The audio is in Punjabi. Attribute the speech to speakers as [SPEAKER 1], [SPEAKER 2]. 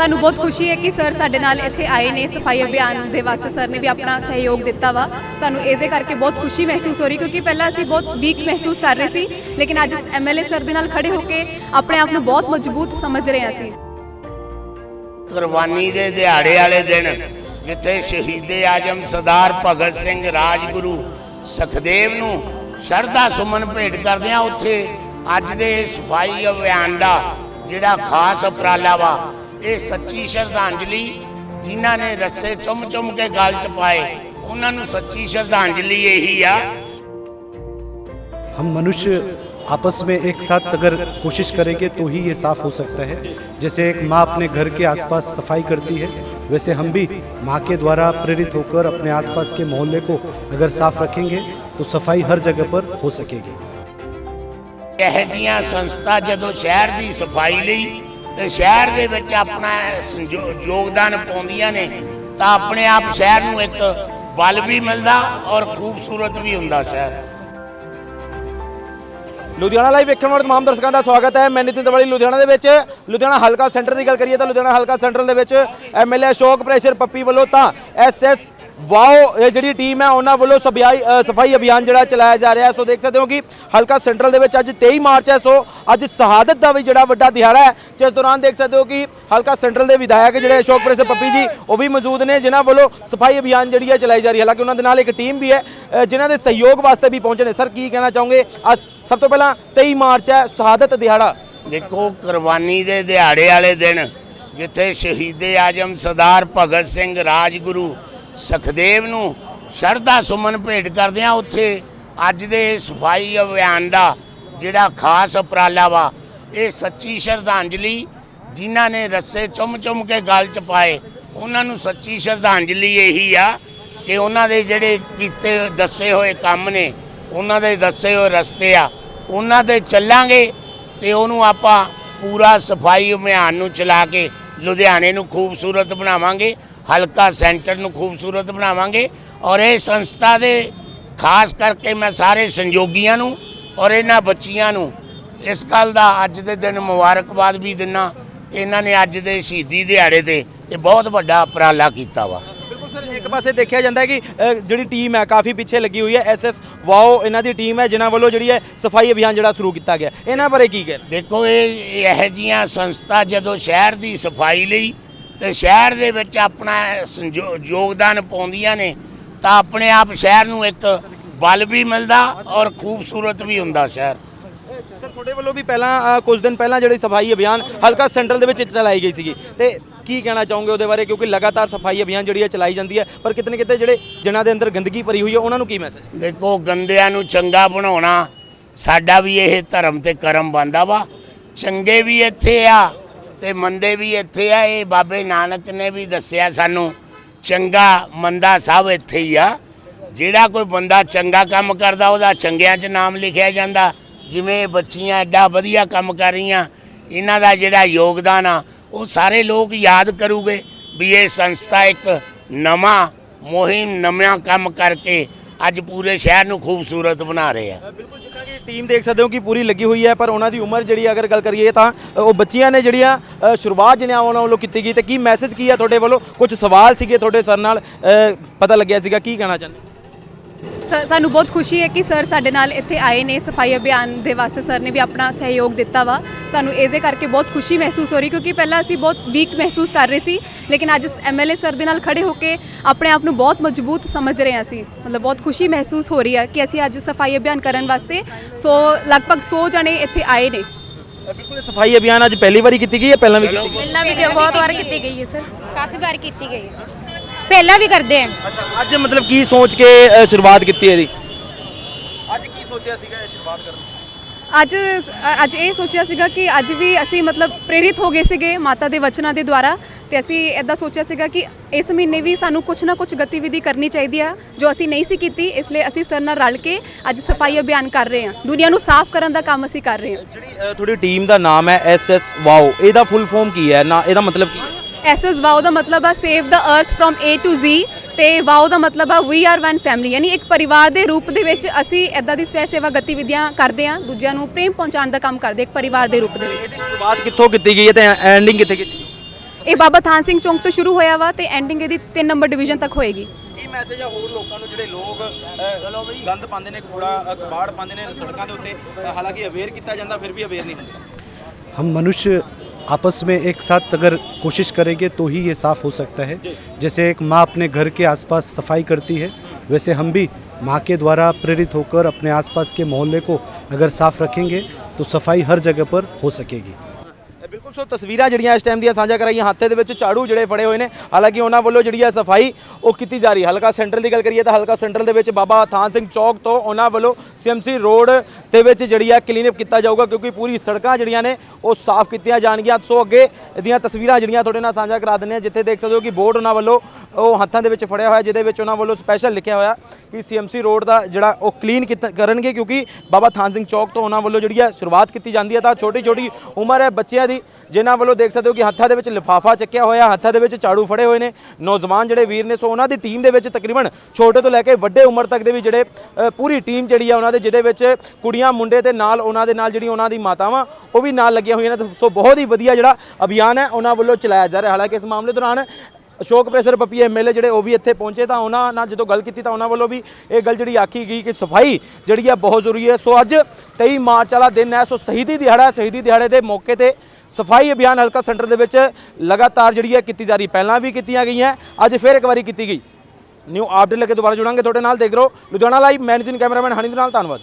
[SPEAKER 1] ਸਾਨੂੰ ਬਹੁਤ ਖੁਸ਼ੀ ਹੈ ਕਿ ਸਰ ਸਾਡੇ ਨਾਲ ਇੱਥੇ ਆਏ ਨੇ, ਸਫ਼ਾਈ ਅਭਿਆਨ ਦੇ ਵਾਸਤੇ ਸਰ ਨੇ ਵੀ ਆਪਣਾ ਸਹਿਯੋਗ ਦਿੱਤਾ ਵਾ। ਸਾਨੂੰ ਇਹਦੇ ਕਰਕੇ ਬਹੁਤ ਖੁਸ਼ੀ ਮਹਿਸੂਸ ਹੋ ਰਹੀ ਕਿਉਂਕਿ ਪਹਿਲਾਂ ਅਸੀਂ ਬਹੁਤ ਵੀਕ ਮਹਿਸੂਸ ਕਰ ਰਹੇ ਸੀ, ਲੇਕਿਨ ਅੱਜ ਐਮਐਲਏ ਸਰ ਦੇ ਨਾਲ ਖੜੇ ਹੋ ਕੇ ਆਪਣੇ ਆਪ ਨੂੰ ਬਹੁਤ ਮਜ਼ਬੂਤ ਸਮਝ ਰਹੇ ਹਾਂ ਅਸੀਂ।
[SPEAKER 2] ਕੁਰਬਾਨੀ ਦੇ ਦਿਹਾੜੇ ਵਾਲੇ ਦਿਨ ਜਿੱਥੇ ਸ਼ਹੀਦੇ ਆਜਮ ਸਰਦਾਰ ਭਗਤ ਸਿੰਘ ਰਾਜਗੁਰੂ ਸਖਦੇਵ ਨੂੰ ਸ਼ਰਧਾ ਸੁਮਨ ਭੇਟ ਕਰਦੇ ਆ ਉੱਥੇ ਅੱਜ ਦੇ ਸਫ਼ਾਈ ਅਭਿਆਨ ਦਾ ਜਿਹੜਾ ਖਾਸ ਉਪਰਾਲਾ ਵਾ ਇਹ ਸੱਚੀ ਸ਼ਰਧਾਂਜਲੀ ਜਿਨ੍ਹਾਂ ਨੇ ਰੱਸੇ ਚੁੰਮ ਚੁੰਮ ਕੇ ਗਲ ਚ ਪਾਏ ਉਹਨਾਂ ਨੂੰ ਸੱਚੀ ਸ਼ਰਧਾਂਜਲੀ ਇਹੀ ਆ
[SPEAKER 3] हम मनुष्य आपस में एक साथ अगर कोशिश करेंगे तो ही ये साफ हो सकता है जैसे एक माँ अपने घर के आसपास सफाई करती है वैसे हम भी माँ के द्वारा प्रेरित होकर अपने आसपास के मोहल्ले को अगर साफ रखेंगे तो सफाई हर जगह पर हो सकेगी
[SPEAKER 2] ਇਹ ਜੀਆਂ ਸੰਸਥਾ ਜਦੋਂ ਸ਼ਹਿਰ ਦੀ ਸਫਾਈ ਲਈ ਤੇ ਸ਼ਹਿਰ ਦੇ ਵਿੱਚ ਆਪਣਾ ਯੋਗਦਾਨ ਪਾਉਂਦੀਆਂ ਨੇ, ਤਾਂ ਆਪਣੇ ਆਪ ਸ਼ਹਿਰ ਨੂੰ ਇੱਕ ਬਲ ਵੀ ਮਿਲਦਾ ਔਰ ਖੂਬਸੂਰਤ ਵੀ ਹੁੰਦਾ ਸ਼ਹਿਰ।
[SPEAKER 4] ਲੁਧਿਆਣਾ ਲਾਈਵ ਵੇਖਣ ਵਾਲੇ ਤਮਾਮ ਦਰਸ਼ਕਾਂ ਦਾ ਸਵਾਗਤ ਹੈ। ਮੈਂ ਨਿਤਿਨ ਤਵੜੀ ਲੁਧਿਆਣਾ ਦੇ ਵਿੱਚ। ਲੁਧਿਆਣਾ ਹਲਕਾ ਸੈਂਟਰ ਦੀ ਗੱਲ ਕਰੀਏ ਤਾਂ ਲੁਧਿਆਣਾ ਹਲਕਾ ਸੈਂਟਰ ਦੇ ਵਿੱਚ ਐਮਐਲਏ ਅਸ਼ੋਕ ਪ੍ਰੈਸ਼ਰ ਪੱਪੀ ਵੱਲੋਂ ਤਾਂ ਐਸਐਸ ਵਾਓ ਇਹ ਜਿਹੜੀ ਟੀਮ ਹੈ ਉਹਨਾਂ ਵੱਲੋਂ ਸਫ਼ਾਈ ਸਫ਼ਾਈ ਅਭਿਆਨ ਜਿਹੜਾ ਚਲਾਇਆ ਜਾ ਰਿਹਾ ਹੈ। ਸੋ ਦੇਖ ਸਕਦੇ ਹੋ ਕਿ ਹਲਕਾ ਸੈਂਟਰਲ ਦੇ ਵਿੱਚ ਅੱਜ 23 ਮਾਰਚ ਹੈ। ਸੋ ਅੱਜ ਸ਼ਹਾਦਤ ਦਾ ਵੀ ਜਿਹੜਾ ਵੱਡਾ ਦਿਹਾੜਾ ਹੈ ਜਿਸ ਦੌਰਾਨ ਦੇਖ ਸਕਦੇ ਹੋ ਕਿ ਹਲਕਾ ਸੈਂਟਰਲ ਦੇ ਵਿਧਾਇਕ ਜਿਹੜੇ ਅਸ਼ੋਕ ਪ੍ਰੈਸ਼ਰ ਪੱਪੀ ਜੀ ਉਹ ਵੀ ਮੌਜੂਦ ਨੇ ਜਿਨ੍ਹਾਂ ਵੱਲੋਂ ਸਫ਼ਾਈ ਅਭਿਆਨ ਜਿਹੜੀ ਹੈ ਚਲਾਈ ਜਾ ਰਹੀ ਹੈ। ਹਾਲਾਂਕਿ ਉਹਨਾਂ ਦੇ ਨਾਲ ਇੱਕ ਟੀਮ ਵੀ ਹੈ ਅ, ਜਿਨ੍ਹਾਂ ਦੇ ਸਹਿਯੋਗ ਵਾਸਤੇ ਵੀ ਪਹੁੰਚੇ ਨੇ। ਸਰ ਕੀ ਕਹਿਣਾ ਚਾਹੋਗੇ? ਅੱਜ ਸਭ ਤੋਂ ਪਹਿਲਾਂ 23 ਮਾਰਚ ਹੈ ਸ਼ਹਾਦਤ ਦਿਹਾੜਾ।
[SPEAKER 2] ਦੇਖੋ ਕੁਰਬਾਨੀ ਦੇ ਦਿਹਾੜੇ ਵਾਲੇ ਦਿਨ ਜਿੱਥੇ ਸ਼ਹੀਦੇ ਆਜਮ ਸਰਦਾਰ ਭਗਤ ਸਿੰਘ ਰਾਜਗੁਰੂ ਸੁਖਦੇਵ ਨੂੰ ਸ਼ਰਧਾ ਸੁਮਨ ਭੇਟ ਕਰਦੇ ਆ ਉੱਥੇ। ਅੱਜ ਦੇ ਸਫ਼ਾਈ ਅਭਿਆਨ ਦਾ ਜਿਹੜਾ ਖਾਸ ਉਪਰਾਲਾ ਵਾ, ਇਹ ਸੱਚੀ ਸ਼ਰਧਾਂਜਲੀ ਜਿਨ੍ਹਾਂ ਨੇ ਰੱਸੇ ਚੁੰਮ ਚੁੰਮ ਕੇ ਗਲ ਚ ਪਾਏ, ਉਹਨਾਂ ਨੂੰ ਸੱਚੀ ਸ਼ਰਧਾਂਜਲੀ ਇਹੀ ਆ ਕਿ ਉਹਨਾਂ ਦੇ ਜਿਹੜੇ ਕੀਤੇ ਦੱਸੇ ਹੋਏ ਕੰਮ ਨੇ, ਉਹਨਾਂ ਦੇ ਦੱਸੇ ਹੋਏ ਰਸਤੇ ਆ, ਉਹਨਾਂ ਤੇ ਚੱਲਾਂਗੇ ਤੇ ਉਹਨੂੰ ਆਪਾਂ ਪੂਰਾ ਸਫ਼ਾਈ ਅਭਿਆਨ ਨੂੰ ਚਲਾ ਕੇ ਲੁਧਿਆਣੇ ਨੂੰ ਖੂਬਸੂਰਤ ਬਣਾਵਾਂਗੇ। ਹਲਕਾ ਸੈਂਟਰ ਨੂੰ ਖੂਬਸੂਰਤ ਬਣਾਵਾਂਗੇ ਔਰ ਇਹ ਸੰਸਥਾ ਦੇ ਖਾਸ ਕਰਕੇ ਮੈਂ ਸਾਰੇ ਸੰਯੋਗੀਆਂ ਨੂੰ ਔਰ ਇਹਨਾਂ ਬੱਚੀਆਂ ਨੂੰ ਇਸ ਗੱਲ ਦਾ ਅੱਜ ਦੇ ਦਿਨ ਮੁਬਾਰਕਬਾਦ ਵੀ ਦਿੰਨਾ ਇਹਨਾਂ ਨੇ ਅੱਜ ਦੇ ਸ਼ਹੀਦੀ ਦਿਹਾੜੇ ਤੇ ਇਹ ਬਹੁਤ ਵੱਡਾ ਉਪਰਾਲਾ ਕੀਤਾ ਵਾ।
[SPEAKER 4] ਬਿਲਕੁਲ ਸਰ ਇੱਕ ਪਾਸੇ ਦੇਖਿਆ ਜਾਂਦਾ ਹੈ ਕਿ ਅ, ਜਿਹੜੀ ਟੀਮ ਹੈ ਕਾਫੀ ਪਿੱਛੇ ਲੱਗੀ ਹੋਈ ਹੈ। ਐਸਐਸ ਵਾਓ ਇਹਨਾਂ ਦੀ ਟੀਮ ਹੈ ਜਿਨ੍ਹਾਂ ਵੱਲੋਂ ਜਿਹੜੀ ਹੈ ਸਫ਼ਾਈ ਅਭਿਆਨ ਜਿਹੜਾ ਸ਼ੁਰੂ ਕੀਤਾ ਗਿਆ। ਇਹਨਾਂ ਬਾਰੇ ਕੀ ਕਹਿਣਾ?
[SPEAKER 2] ਦੇਖੋ ਇਹ ਇਹੋ ਜੀਆਂ ਸੰਸਥਾ ਜਦੋਂ ਸ਼ਹਿਰ ਦੀ ਸਫ਼ਾਈ ਲਈ ਤੇ ਸ਼ਹਿਰ ਦੇ ਵਿੱਚ ਆਪਣਾ ਯੋਗਦਾਨ ਪਾਉਂਦੀਆਂ ਨੇ ਤਾਂ ਆਪਣੇ ਆਪ ਸ਼ਹਿਰ ਨੂੰ ਇੱਕ ਬਲ ਵੀ ਮਿਲਦਾ ਔਰ ਖੂਬਸੂਰਤ ਵੀ ਹੁੰਦਾ ਸ਼ਹਿਰ।
[SPEAKER 4] ਸਰ ਤੁਹਾਡੇ ਵੱਲੋਂ ਵੀ ਪਹਿਲਾਂ ਕੁਝ ਦਿਨ ਪਹਿਲਾਂ ਜਿਹੜੀ ਸਫ਼ਾਈ ਅਭਿਆਨ ਹਲਕਾ ਸੈਂਟਰਲ ਦੇ ਵਿੱਚ ਚਲਾਈ ਗਈ ਸੀਗੀ। ਤੇ ਕੀ ਕਹਿਣਾ ਚਾਹੋਗੇ ਉਹਦੇ ਬਾਰੇ? ਕਿਉਂਕਿ ਲਗਾਤਾਰ ਸਫ਼ਾਈ ਅਭਿਆਨ ਜਿਹੜੀ ਹੈ ਚਲਾਈ ਜਾਂਦੀ ਹੈ ਪਰ ਕਿਤੇ ਨਾ ਕਿਤੇ ਜਿਹੜੇ ਜਿਨ੍ਹਾਂ ਦੇ ਅੰਦਰ ਗੰਦਗੀ ਭਰੀ ਹੋਈ ਹੈ ਉਹਨਾਂ ਨੂੰ ਕੀ ਮੈਸੇਜ
[SPEAKER 2] ਦੇਖੋ ਗੰਦਿਆਂ ਨੂੰ ਚੰਗਾ ਬਣਾਉਣਾ ਸਾਡਾ ਵੀ ਇਹ ਧਰਮ ਤੇ ਕਰਮ ਬੰਦਾ ਵਾ। ਚੰਗੇ ਵੀ ਇੱਥੇ ਆ ਤੇ ਮੰਦੇ ਵੀ ਇੱਥੇ ਆ, ਇਹ ਬਾਬੇ ਨਾਨਕ ਨੇ ਵੀ ਦੱਸਿਆ ਸਾਨੂੰ, ਚੰਗਾ ਮੰਦਾ ਸਭ ਇੱਥੇ ਹੀ ਆ। ਜਿਹੜਾ ਕੋਈ ਬੰਦਾ ਚੰਗਾ ਕੰਮ ਕਰਦਾ, ਉਹਦਾ ਚੰਗਿਆਂ 'ਚ ਨਾਮ ਲਿਖਿਆ ਜਾਂਦਾ। ਜਿਵੇਂ ਬੱਚੀਆਂ ਐਡਾ ਵਧੀਆ ਕੰਮ ਕਰ ਰਹੀਆਂ, ਇਹਨਾਂ ਦਾ ਜਿਹੜਾ ਯੋਗਦਾਨ ਆ, ਉਹ ਸਾਰੇ ਲੋਕ ਯਾਦ ਕਰੂਗੇ ਵੀ ਇਹ ਸੰਸਥਾ ਇੱਕ ਨਵਾਂ, ਮੁਹਿੰਮ, ਨਵਾਂ ਕੰਮ ਕਰਕੇ ਅੱਜ ਪੂਰੇ ਸ਼ਹਿਰ ਨੂੰ ਖੂਬਸੂਰਤ ਬਣਾ ਰਹੇ ਆ।
[SPEAKER 4] ਟੀਮ ਦੇਖ ਸਕਦੇ ਹੋ ਕਿ ਪੂਰੀ ਲੱਗੀ ਹੋਈ ਹੈ, ਪਰ ਉਹਨਾਂ ਦੀ ਉਮਰ ਜਿਹੜੀ ਅਗਰ ਗੱਲ ਕਰੀਏ ਤਾਂ ਉਹ ਬੱਚੀਆਂ ਨੇ ਜਿਹੜੀਆਂ ਸ਼ੁਰੂਆਤ ਜਿਹੜੀਆਂ ਉਹਨਾਂ ਵੱਲੋਂ ਕੀਤੀ ਗਈ ਤੇ ਕੀ ਮੈਸੇਜ ਕੀ ਹੈ ਤੁਹਾਡੇ ਵੱਲੋਂ? ਕੁਝ ਸਵਾਲ ਸੀਗੇ ਤੁਹਾਡੇ ਸਰ ਨਾਲ ਪਤਾ ਲੱਗਿਆ ਸੀਗਾ, ਕੀ ਕਹਿਣਾ ਚਾਹੁੰਦੇ
[SPEAKER 1] ਸਾਨੂੰ ਬਹੁਤ ਖੁਸ਼ੀ ਹੈ ਕਿ ਸਰ ਸਾਡੇ ਨਾਲ ਇੱਥੇ ਆਏ ਨੇ ਸਫ਼ਾਈ ਅਭਿਆਨ ਦੇ ਵਾਸਤੇ ਸਰ ਨੇ ਵੀ ਆਪਣਾ ਸਹਿਯੋਗ ਦਿੱਤਾ ਵਾ। ਸਾਨੂੰ ਇਹਦੇ ਕਰਕੇ ਬਹੁਤ ਖੁਸ਼ੀ ਮਹਿਸੂਸ ਹੋ ਰਹੀ ਕਿਉਂਕਿ ਪਹਿਲਾਂ ਅਸੀਂ ਬਹੁਤ ਵੀਕ ਮਹਿਸੂਸ ਕਰ ਰਹੇ ਸੀ ਲੇਕਿਨ ਅੱਜ ਐਮਐਲਏ ਸਰ ਦੇ ਨਾਲ ਖੜੇ ਹੋ ਕੇ ਆਪਣੇ ਆਪ ਨੂੰ ਬਹੁਤ ਮਜ਼ਬੂਤ ਸਮਝ ਰਹੇ ਹਾਂ ਅਸੀਂ। ਮਤਲਬ ਬਹੁਤ ਖੁਸ਼ੀ ਮਹਿਸੂਸ ਹੋ ਰਹੀ ਹੈ ਕਿ ਅਸੀਂ ਅੱਜ ਸਫ਼ਾਈ ਅਭਿਆਨ ਕਰਨ ਵਾਸਤੇ ਸੋ ਲਗਭਗ 100 ਜਣੇ ਇੱਥੇ ਆਏ ਨੇ।
[SPEAKER 4] ਬਿਲਕੁਲ ਸਫ਼ਾਈ ਅਭਿਆਨ ਅੱਜ ਪਹਿਲੀ ਵਾਰੀ ਕੀਤੀ ਗਈ ਹੈ ਪਹਿਲਾਂ ਵੀ ਕੀਤੀ ਗਈ
[SPEAKER 5] ਪਹਿਲਾਂ ਵੀ ਬਹੁਤ ਵਾਰ ਕੀਤੀ ਗਈ ਹੈ ਸਰ। ਕਾਫੀ ਵਾਰ ਕੀਤੀ ਗਈ ਹੈ। ਪਹਿਲਾਂ ਵੀ ਕਰਦੇ ਆ।
[SPEAKER 4] ਅੱਛਾ ਅੱਜ ਮਤਲਬ ਕੀ ਸੋਚ ਕੇ ਅ, ਸ਼ੁਰੂਆਤ ਕੀਤੀ ਹੈ ਇਹਦੀ? ਅੱਜ ਕੀ ਸੋਚਿਆ ਸੀਗਾ ਸ਼ੁਰੂਆਤ ਕਰਨ ਦੀ?
[SPEAKER 1] ਅੱਜ ਅੱਜ ਇਹ ਸੋਚਿਆ ਸੀਗਾ ਕਿ ਅੱਜ ਵੀ ਅਸੀਂ ਮਤਲਬ ਪ੍ਰੇਰਿਤ ਹੋ ਗਏ ਸੀਗੇ ਮਾਤਾ ਦੇ ਵਚਨਾਂ ਦੇ ਦੁਆਰਾ ਤੇ ਅਸੀਂ ਇਦਾਂ ਸੋਚਿਆ ਸੀਗਾ ਕਿ ਇਸ ਮਹੀਨੇ ਵੀ ਸਾਨੂੰ ਕੁਝ ਨਾ ਕੁਝ ਗਤੀਵਿਧੀ ਕਰਨੀ ਚਾਹੀਦੀ ਆ ਜੋ ਅਸੀਂ ਨਹੀਂ ਸੀ ਕੀਤੀ ਇਸ ਲਈ ਅਸੀਂ ਸਰ ਨਾਲ ਰਲ ਕੇ ਅੱਜ ਸਫ਼ਾਈ ਅਭਿਆਨ ਕਰ ਰਹੇ ਹਾਂ। ਦੁਨੀਆ ਨੂੰ ਸਾਫ਼ ਕਰਨ ਦਾ ਕੰਮ ਅਸੀਂ ਕਰ ਰਹੇ ਹਾਂ।
[SPEAKER 4] ਜਿਹੜੀ ਅ, ਤੁਹਾਡੀ ਟੀਮ ਦਾ ਨਾਮ ਹੈ ਐਸਐਸ ਵਾਓ ਇਹਦਾ ਫੁੱਲ ਫਾਰਮ ਕੀ ਹੈ? ਨਾ ਇਹਦਾ ਮਤਲਬ ਕੀ ਹੈ?
[SPEAKER 1] ਐਸਐਸ ਵਾਓ ਦਾ ਮਤਲਬ ਆ ਸੇਵ ਦਾ ਅਰਥ ਫਰੋਮ A ਟੂ Z ਤੇ ਵਾਓ ਦਾ ਮਤਲਬ ਆ ਵੀ ਆਰ ਵਨ ਫੈਮਿਲੀ ਯਾਨੀ ਇੱਕ ਪਰਿਵਾਰ ਦੇ ਰੂਪ ਦੇ ਵਿੱਚ ਅਸੀਂ ਇਦਾਂ ਦੀ ਸਵੈ ਸੇਵਾ ਗਤੀਵਿਧੀਆਂ ਕਰਦੇ ਹਾਂ ਦੂਜਿਆਂ ਨੂੰ ਪ੍ਰੇਮ ਪਹੁੰਚਾਉਣ ਦਾ ਕੰਮ ਕਰਦੇ ਇੱਕ ਪਰਿਵਾਰ ਦੇ ਰੂਪ ਦੇ ਵਿੱਚ
[SPEAKER 4] ਇਹਦੀ ਸ਼ੁਰੂਆਤ ਕਿੱਥੋਂ ਕੀਤੀ ਗਈ ਹੈ ਤੇ ਐਂਡਿੰਗ ਕਿੱਥੇ ਕੀਤੀ ਗਈ?
[SPEAKER 1] ਇਹ ਬਾਬਾ ਥਾਨ ਸਿੰਘ ਚੌਂਕ ਤੋਂ ਸ਼ੁਰੂ ਹੋਇਆ ਵਾ ਤੇ ਐਂਡਿੰਗ ਇਹਦੀ 3 ਨੰਬਰ ਡਿਵੀਜ਼ਨ ਤੱਕ ਹੋਏਗੀ
[SPEAKER 4] ਕੀ ਮੈਸੇਜ ਆ ਹੋਰ ਲੋਕਾਂ ਨੂੰ ਜਿਹੜੇ ਲੋਕ ਚਲੋ ਬਈ ਗੰਦ ਪਾਉਂਦੇ ਨੇ ਕੂੜਾ ਅ, ਕਬਾੜ ਪਾਉਂਦੇ ਨੇ ਸੜਕਾਂ ਦੇ ਉੱਤੇ ਅ, ਹਾਲਾਂਕਿ ਅਵੇਅਰ ਕੀਤਾ ਜਾਂਦਾ ਫਿਰ ਵੀ ਅਵੇਅਰ ਨਹੀਂ ਹੁੰਦੇ
[SPEAKER 3] हम मनुष्य आपस में एक साथ अगर कोशिश करेंगे तो ही ये साफ़ हो सकता है जैसे एक माँ अपने घर के आसपास सफाई करती है वैसे हम भी माँ के द्वारा प्रेरित होकर अपने आसपास के मोहल्ले को अगर साफ़ रखेंगे तो सफाई हर जगह पर हो सकेगी
[SPEAKER 4] ਇਹ ਬਿਲਕੁਲ ਸੋ ਤਸਵੀਰਾਂ ਜਿਹੜੀਆਂ ਇਸ ਟਾਈਮ ਦੀਆਂ ਸਾਂਝਾ ਕਰਾਈਆਂ ਹੱਥੇ ਦੇ ਵਿੱਚ ਝਾੜੂ ਜਿਹੜੇ ਫੜੇ ਹੋਏ ਨੇ ਹਾਲਾਂਕਿ ਉਹਨਾਂ ਵੱਲੋਂ ਜਿਹੜੀ ਹੈ ਸਫਾਈ ਉਹ ਕੀਤੀ ਜਾ ਰਹੀ ਹੈ ਹਲਕਾ ਸੈਂਟਰਲ ਦੀ ਗੱਲ ਕਰੀਏ ਤਾਂ ਹਲਕਾ ਸੈਂਟਰਲ ਦੇ ਵਿੱਚ ਬਾਬਾ ਥਾਨ ਸਿੰਘ ਚੌਕ ਤੋਂ ਉਹਨਾਂ ਵੱਲੋਂ ਸੀਐਮਸੀ ਰੋਡ ਦੇ ਵਿੱਚ ਜਿਹੜੀ ਹੈ ਕਲੀਨਅਪ ਕੀਤਾ ਜਾਊਗਾ ਕਿਉਂਕਿ ਪੂਰੀ ਸੜਕਾਂ ਜਿਹੜੀਆਂ ਨੇ ਉਹ ਸਾਫ਼ ਕੀਤੀਆਂ ਜਾਣਗੀਆਂ। ਸੋ ਅੱਗੇ ਦੀਆਂ ਤਸਵੀਰਾਂ ਜਿਹੜੀਆਂ ਤੁਹਾਡੇ ਨਾਲ ਸਾਂਝਾ ਕਰਾ ਦਿੰਦੇ ਹਾਂ, ਜਿੱਥੇ ਦੇਖ ਸਕਦੇ ਹੋ ਕਿ ਬੋਰਡ ਉਹਨਾਂ ਵੱਲੋਂ ਉਹ ਹੱਥਾਂ ਦੇ ਵਿੱਚ ਫੜਿਆ ਹੋਇਆ, ਜਿਹਦੇ ਵਿੱਚ ਉਹਨਾਂ ਵੱਲੋਂ ਸਪੈਸ਼ਲ ਲਿਖਿਆ ਹੋਇਆ ਕਿ ਸੀਐਮਸੀ ਰੋਡ ਦਾ ਜਿਹੜਾ ਉਹ ਕਲੀਨ ਕਰਨਗੇ, ਕਿਉਂਕਿ ਬਾਬਾ ਥਾਨ ਸਿੰਘ ਚੌਕ ਤੋਂ ਉਹਨਾਂ ਵੱਲੋਂ ਜਿਹੜੀ ਹੈ ਸ਼ੁਰੂਆਤ ਕੀਤੀ ਜਾਂਦੀ ਹੈ। ਤਾਂ ਛੋਟੀ ਛੋਟੀ ਉਮਰ ਹੈ ਬੱਚਿਆਂ ਦੀ। ਜਿਨ੍ਹਾਂ ਵੱਲੋਂ ਦੇਖ ਸਕਦੇ ਹੋ ਕਿ ਹੱਥਾਂ ਦੇ ਵਿੱਚ ਲਿਫਾਫਾ ਚੱਕਿਆ ਹੋਇਆ, ਹੱਥਾਂ ਦੇ ਵਿੱਚ ਝਾੜੂ ਫੜੇ ਹੋਏ ਨੇ। ਨੌਜਵਾਨ ਜਿਹੜੇ ਵੀਰ ਨੇ, ਸੋ ਉਹਨਾਂ ਦੀ ਟੀਮ ਦੇ ਵਿੱਚ ਤਕਰੀਬਨ ਛੋਟੇ ਤੋਂ ਲੈ ਕੇ ਵੱਡੇ ਉਮਰ ਤੱਕ ਦੇ ਵੀ ਜਿਹੜੇ ਪੂਰੀ ਟੀਮ ਜਿਹੜੀ ਆ ਉਹਨਾਂ ਦੇ, ਜਿਹਦੇ ਵਿੱਚ ਕੁੜੀਆਂ, ਮੁੰਡੇ ਤੇ ਨਾਲ ਉਹਨਾਂ ਦੇ ਨਾਲ ਜਿਹੜੀ ਉਹਨਾਂ ਦੀ ਮਾਤਾਵਾਂ, ਉਹ ਵੀ ਨਾਲ ਲੱਗੀਆਂ ਹੋਈਆਂ ਨੇ। ਸੋ ਬਹੁਤ ਹੀ ਵਧੀਆ ਜਿਹੜਾ ਅਭਿਆਨ ਹੈ ਉਹਨਾਂ ਵੱਲੋਂ ਚਲਾਇਆ ਜਾ ਰਿਹਾ। ਹਾਲਾਂਕਿ ਇਸ ਮਾਮਲੇ ਦੌਰਾਨ ਅਸ਼ੋਕ ਪ੍ਰੇਸਰ ਪੱਪੀ ਐਮਐਲਏ ਜਿਹੜੇ ਉਹ ਵੀ ਇੱਥੇ ਪਹੁੰਚੇ ਤਾਂ ਉਹਨਾਂ ਨਾਲ ਜਦੋਂ ਗੱਲ ਕੀਤੀ ਤਾਂ ਉਹਨਾਂ ਵੱਲੋਂ ਵੀ ਇਹ ਗੱਲ ਜਿਹੜੀ ਆਖੀ ਗਈ ਕਿ ਸਫ਼ਾਈ ਜਿਹੜੀ ਹੈ ਬਹੁਤ ਜ਼ਰੂਰੀ ਹੈ। ਸੋ ਅੱਜ 23 ਮਾਰਚ ਵਾਲਾ ਦਿਨ ਹੈ। ਸੋ ਸ਼ਹੀਦੀ ਦਿਹਾੜਾ ਹੈ। ਸ਼ਹੀਦੀ ਦਿਹਾੜੇ ਦੇ ਮੌਕੇ ਤੇ ਸਫ਼ਾਈ ਅਭਿਆਨ ਹਲਕਾ ਸੈਂਟਰ ਦੇ ਵਿੱਚ ਲਗਾਤਾਰ ਜਿਹੜੀ ਹੈ ਕੀਤੀ ਜਾ ਰਹੀ, ਪਹਿਲਾਂ ਵੀ ਕੀਤੀਆਂ ਗਈਆਂ। ਅੱਜ ਫਿਰ ਇੱਕ ਵਾਰੀ ਕੀਤੀ ਗਈ। ਨਿਊ ਅਪਡੇਟ ਲੈ ਕੇ ਦੁਬਾਰਾ ਜੁੜਾਂਗੇ। ਤੁਹਾਡੇ ਨਾਲ ਦੇਖ ਰਹੋ ਲੁਧਿਆਣਾ ਲਾਈਵ। ਮੈਂ ਕੈਮਰਾਮੈਨ ਹਨੀ ਦੇ ਨਾਲ। ਧੰਨਵਾਦ।